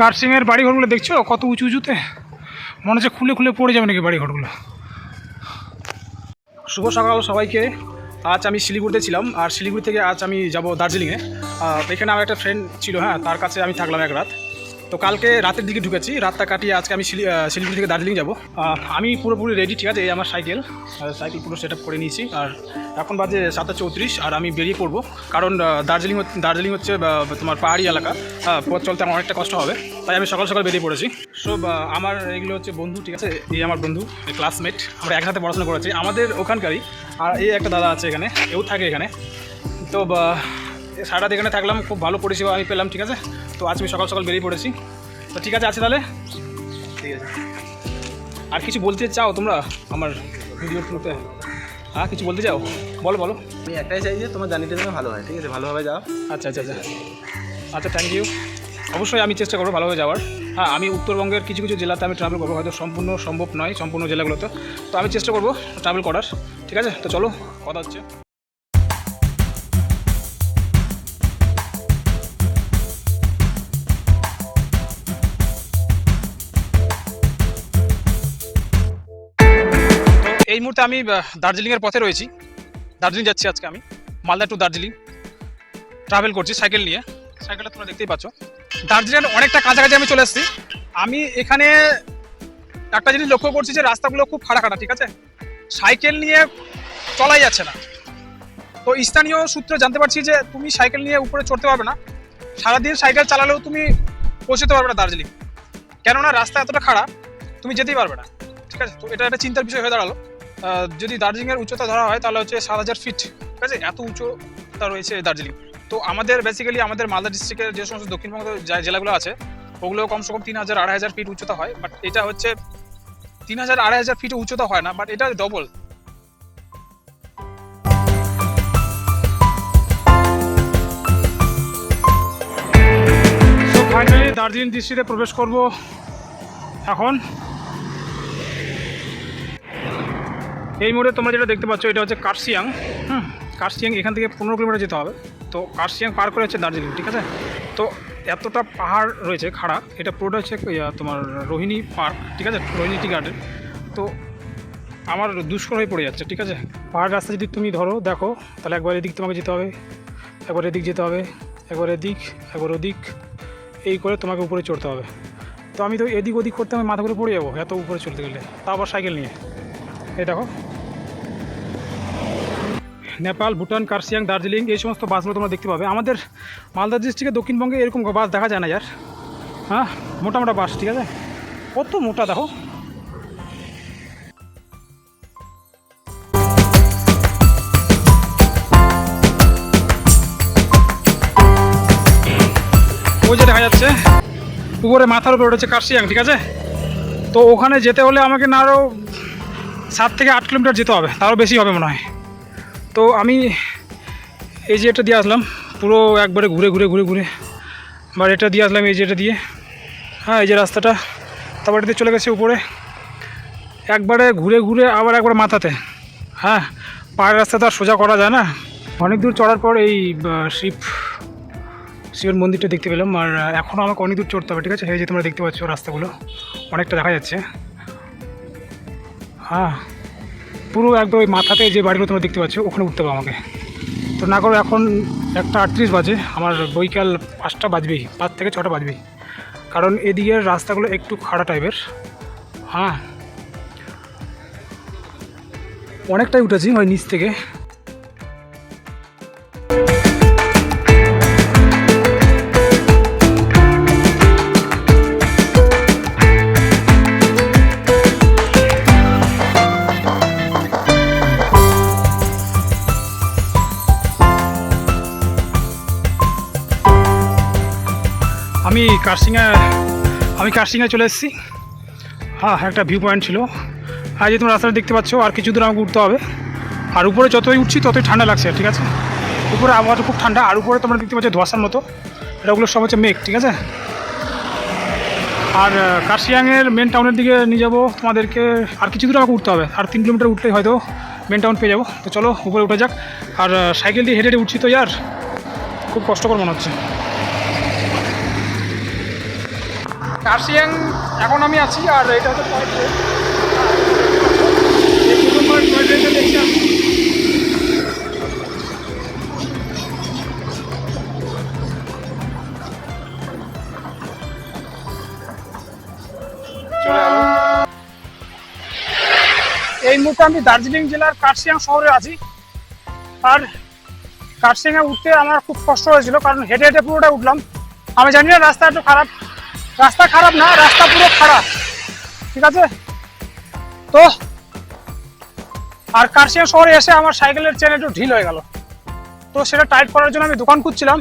কার্সিংয়ের বাড়ি ঘরগুলো দেখছ? কত উঁচু উঁচুতে? মনে হচ্ছে খুলে খুলে পড়ে যাবে নাকি বাড়ি ঘরগুলো শুভ সকাল সবাইকে। আজ আমি শিলিগুড়িতে ছিলাম, আর শিলিগুড়ি থেকে আজ আমি যাব দার্জিলিংয়ে। এখানে আমার একটা ফ্রেন্ড ছিল হ্যাঁ তার কাছে আমি থাকলাম এক রাত। তো কালকে রাতের দিকে ঢুকেছি। রাতটা কাটিয়ে আজকে আমি শিলি- শিলিগুড়ি থেকে দার্জিলিং যাব। আমি পুরোপুরি রেডি ঠিক আছে? এই আমার সাইকেল সাইকেল পুরো সেট করে নিয়েছি। আর এখন বাজে সাতটা চৌত্রিশ আর আমি বেরিয়ে পড়ব। কারণ দার্জিলিং দার্জিলিং হচ্ছে তোমার পাহাড়ি এলাকা। হ্যাঁ, পথ চলতে আমার অনেকটা কষ্ট হবে। তাই আমি সকাল সকাল বেরিয়ে পড়েছি। সো আমার এগুলো হচ্ছে বন্ধু ঠিক আছে? এই আমার বন্ধু ক্লাসমেট আমরা একসাথে পড়াশোনা করেছি। আমাদের ওখানকারই আর এই একটা দাদা আছে এখানে এও থাকে এখানে। তো সারাটা এখানে থাকলাম খুব ভালো পরিষেবা আমি পেলাম ঠিক আছে? তো আজ আমি সকাল সকাল বেরিয়ে পড়েছি। তো ঠিক আছে আছে তাহলে? ঠিক আছে। আর কিছু বলতে চাও তোমরা আমার ভিডিও থ্রুতে হ্যাঁ কিছু বলতে চাও? বলো বলো। আমি একটাই চাই যে তোমার জার্নিটা যেন ভালো হয় ঠিক আছে? ভালোভাবে যাও। আচ্ছা আচ্ছা আচ্ছা। আচ্ছা থ্যাংক ইউ অবশ্যই আমি চেষ্টা করব ভালোভাবে যাওয়ার। হ্যাঁ আমি উত্তরবঙ্গের কিছু কিছু জেলাতে আমি ট্রাভেল করব হয়তো সম্পূর্ণ সম্ভব নয় সম্পূর্ণ জেলাগুলোতে। তো আমি চেষ্টা করব ট্রাভেল করার ঠিক আছে? তো চলো কথা হচ্ছে। এই মুহূর্তে আমি দার্জিলিংয়ের পথে রয়েছি। দার্জিলিং যাচ্ছি আজকে আমি, মালদা টু দার্জিলিং। ট্রাভেল করছি সাইকেল নিয়ে। সাইকেলটা তোমরা দেখতেই পাচ্ছ। দার্জিলিংয়ের অনেকটা কাছাকাছি আমি চলে এসেছি। আমি এখানে একটা জিনিস লক্ষ্য করছি যে রাস্তাগুলো খুব খাড়া খাড়া ঠিক আছে? সাইকেল নিয়ে চলাই যাচ্ছে না। তো স্থানীয় সূত্রে জানতে পারছি যে তুমি সাইকেল নিয়ে উপরে চড়তে পারবে না। সারাদিন সাইকেল চালালেও তুমি পৌঁছতে পারবে না দার্জিলিং। কেননা রাস্তা এতটা খাড়া, তুমি যেতেই পারবে না। ঠিক আছে? তো এটা একটা চিন্তার বিষয় হয়ে দাঁড়াল। যদি দার্জিলিংয়ের উচ্চতা ধরা হয়, তাহলে হচ্ছে সাত হাজার ফিট ঠিক আছে? এত উচ্চতা রয়েছে দার্জিলিং। তো আমাদের বেসিক্যালি আমাদের মালদা ডিস্ট্রিক্টের যে সমস্ত দক্ষিণবঙ্গ জেলাগুলো আছে ওগুলো কমসে কম তিন হাজার, আড়াই হাজার ফিট উচ্চতা হয়। বাট এটা হচ্ছে তিন হাজার, আড়াই হাজার ফিট উচ্চতা হয় না বাট এটা ডবল ফাইনালি দার্জিলিং ডিস্ট্রিক্টে প্রবেশ করব এখন। এই মোড়ে তোমরা যেটা দেখতে পাচ্ছ, এটা হচ্ছে কার্সিয়াং হুম কার্সিয়াং এখান থেকে পনেরো কিলোমিটার যেতে হবে। তো কার্সিয়াং পার করে হচ্ছে দার্জিলিং, ঠিক আছে? তো এতটা পাহাড় রয়েছে, খাড়া। এটা পুরোটা হচ্ছে তোমার রোহিণী পার্ক, ঠিক আছে? Rohini tea garden. তো আমার দুষ্কর হয়ে পড়ে যাচ্ছে, ঠিক আছে? পাহাড় রাস্তা যদি তুমি ধরো, দেখো, তাহলে একবার এদিক তোমাকে যেতে হবে, একবার এদিক যেতে হবে, একবার এদিক, একবার ওদিক, এই করে তোমাকে উপরে চড়তে হবে। তো আমি তো এদিক ওদিক করতে আমি মাথা করে পড়ে যাব, এত উপরে চলতে গেলে। তা আবার সাইকেল নিয়ে। এই দেখো। নেপাল, ভুটান কার্সিয়াং দার্জিলিং, এই সমস্ত বাসগুলো তোমরা দেখতে পাবে। আমাদের মালদা ডিস্ট্রিক্টে দক্ষিণবঙ্গে এরকম বাস দেখা যায় না যার। হ্যাঁ মোটা মোটা বাস, ঠিক আছে? কত মোটা দেখো। ওই যে দেখা যাচ্ছে, উপরে মাথার উপরে হচ্ছে কার্সিয়াং ঠিক আছে? তো ওখানে যেতে হলে আমাকে না আরও সাত থেকে আট কিলোমিটার যেতে হবে, তারও বেশি হবে মনে হয়। তো আমি এই যে এটা দিয়ে আসলাম, পুরো একবারে ঘুরে ঘুরে ঘুরে ঘুরে। বা এটা দিয়ে আসলাম এই যে এটা দিয়ে। হ্যাঁ এই যে রাস্তাটা, তারপর এটা চলে গেছে উপরে। একবারে ঘুরে ঘুরে আবার একবার মাথাতে। হ্যাঁ পাহাড়ের রাস্তা তো আর সোজা করা যায় না। অনেক দূর চড়ার পর এই শিব, শিবের মন্দিরটা দেখতে পেলাম। আর এখনও আমাকে অনেক দূর চড়তে হবে, ঠিক আছে? এই যে তোমরা দেখতে পাচ্ছ রাস্তাগুলো, অনেকটা দেখা যাচ্ছে। হ্যাঁ পুরো একদম ওই মাথাতে যে বাড়িগুলো তোমরা দেখতে পাচ্ছ, ওখানে উঠতে হবে আমাকে। তো না করো, এখন একটা আটত্রিশ বাজে, আমার বৈকাল পাঁচটা বাজবেই, পাঁচ থেকে ছটা বাজবেই। কারণ এদিকের রাস্তাগুলো একটু খাড়া টাইপের। হ্যাঁ। অনেকটাই উঠেছি, ওই নিচ থেকে। আমি কার্সিংয়ে আমি কার্সিংয়ে চলে এসেছি। হ্যাঁ একটা ভিউ পয়েন্ট ছিল। আর যে তোমরা রাস্তাটা দেখতে পাচ্ছ আর কিছু দূর আমাকে উঠতে হবে। আর উপরে যতই উঠছি ততই ঠান্ডা লাগছে ঠিক আছে? উপরে আবহাওয়াটা খুব ঠান্ডা আর উপরে তোমরা দেখতে পাচ্ছ ধোয়াশার মতো। এটা ওগুলো সব হচ্ছে মেঘ ঠিক আছে? আর আহ, কার্শিয়াংয়ের মেন টাউনের দিকে নিয়ে যাব তোমাদেরকে। আর কিছু দূর আমাকে উঠতে হবে। আর তিন কিলোমিটার উঠলেই হয়তো মেন টাউন পেয়ে যাব। তো চলো উপরে উঠে যাক। আর সাইকেল দিয়ে হেঁটে হেঁটে উঠছি তো ইয়ার। খুব কষ্টকর মনে হচ্ছে। কার্শিয়াং এখন আমি আছি, আর এটা হচ্ছে দেখছি এই মুহূর্তে আমি দার্জিলিং জেলার কার্শিয়াং শহরে আছি। আর কার্শিয়াংয়ে উঠতে আমার খুব কষ্ট হয়েছিল, কারণ হেঁটে হেঁটে পুরোটা উঠলাম। আমি জানি না রাস্তা একটু খারাপ। রাস্তা খারাপ না, রাস্তা পুরো খারাপ। ঠিক আছে? তো, আর কার্শিয়াং শহরে এসে আমার সাইকেলের চেন একটু ঢিল হয়ে গেল। তো সেটা টাইট করার জন্য আমি দোকান খুঁজছিলাম।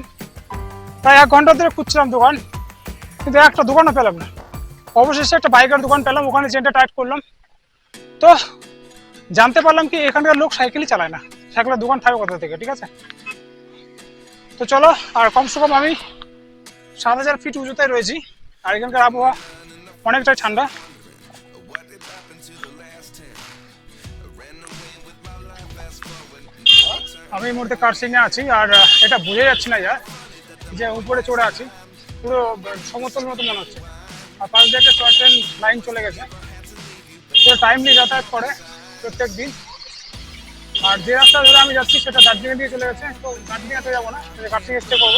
প্রায় এক ঘণ্টা ধরে খুঁজছিলাম দোকান, কিন্তু একটা দোকানও পেলাম না। অবশেষে একটা বাইকের দোকান পেলাম, ওখানে চেনটা টাইট করলাম। তো, জানতে পারলাম কি এখানকার লোক সাইকেলই চালায় না। সাইকেলের দোকান থাকবে কোথা থেকে, ঠিক আছে? তো চলো, আর কমসে কম আমি সাত হাজার ফিট উঁচুতে রয়েছি। আর এখানকার আবহাওয়া অনেকটাই ঠান্ডা। আমি এই মুহূর্তে কার্সিংয়ে আছি, আর এটা বোঝা যাচ্ছে না যা, যে উপরে চড়ে আছি। পুরো সমতল মতো মনে হচ্ছে। আর পাশ দিয়ে একটা ট্রেন লাইন চলে গেছে। পুরো টাইম নিয়ে যাতায়াত করে প্রত্যেক দিন। আর যে রাস্তা ধরে আমি যাচ্ছি, সেটা দার্জিলিং দিয়ে চলে গেছে। তো দার্জিলিংয়ে যাব না কার্সিংয়ে স্টে করব।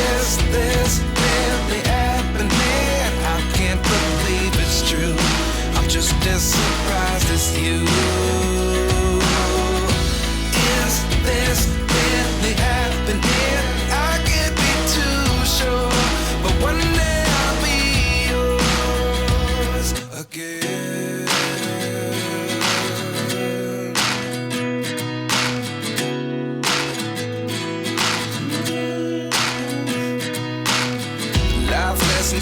yes, there.